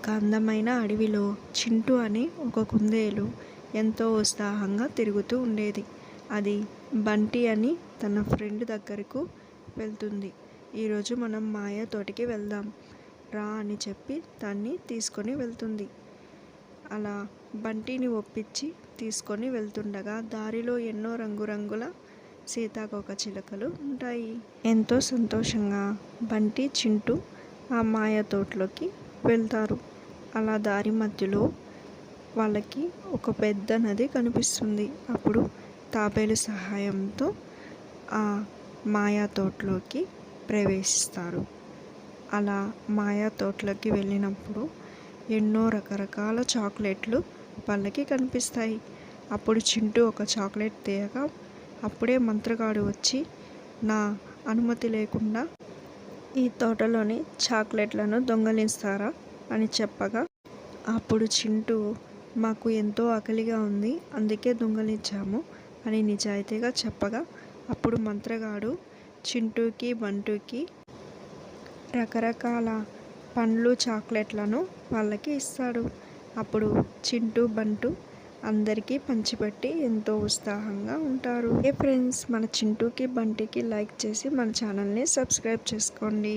ఒక అందమైన అడవిలో చింటూ అని ఒక కుందేలు ఎంతో ఉత్సాహంగా తిరుగుతూ ఉండేది. అది బంటి అని తన ఫ్రెండ్ దగ్గరకు వెళ్తుంది. ఈరోజు మనం మాయ తోటికి వెళ్దాం. రా అని చెప్పి దాన్ని తీసుకొని వెళ్తుంది. అలా బంటిని ఒప్పించి తీసుకొని వెళ్తుండగా దారిలో ఎన్నో రంగురంగుల సీతాకోక చిలుకలు ఉంటాయి. ఎంతో సంతోషంగా బంటి చింటూ ఆ మాయ తోటలోకి వెళ్తారు. అలా దారి మధ్యలో వాళ్ళకి ఒక పెద్ద నది కనిపిస్తుంది. అప్పుడు తాబేలు సహాయంతో ఆ మాయా తోటలోకి ప్రవేశిస్తారు. అలా మాయా తోటలోకి వెళ్ళినప్పుడు ఎన్నో రకరకాల చాక్లెట్లు వాళ్ళకి కనిపిస్తాయి. అప్పుడు చింటూ ఒక చాక్లెట్ తీయగా అప్పుడే మంత్రగాడు వచ్చి నా అనుమతి లేకుండా ఈ తోటలోని చాక్లెట్లను దొంగలిస్తారా? అని చెప్పగా అప్పుడు చింటూ మాకు ఎంతో ఆకలిగా ఉంది అందుకే దొంగలించాము అని నిజాయితీగా చెప్పగా అప్పుడు మంత్రగాడు చింటూకి బంటూకి రకరకాల పండ్లు చాక్లెట్లను వాళ్ళకి ఇస్తాడు. అప్పుడు చింటూ బంటు అందరికీ పంచిపెట్టి ఎంతో ఉత్సాహంగా ఉంటారు. ఏ ఫ్రెండ్స్ మన చింటూకి బంటికి లైక్ చేసి మన ఛానల్ని సబ్స్క్రైబ్ చేసుకోండి.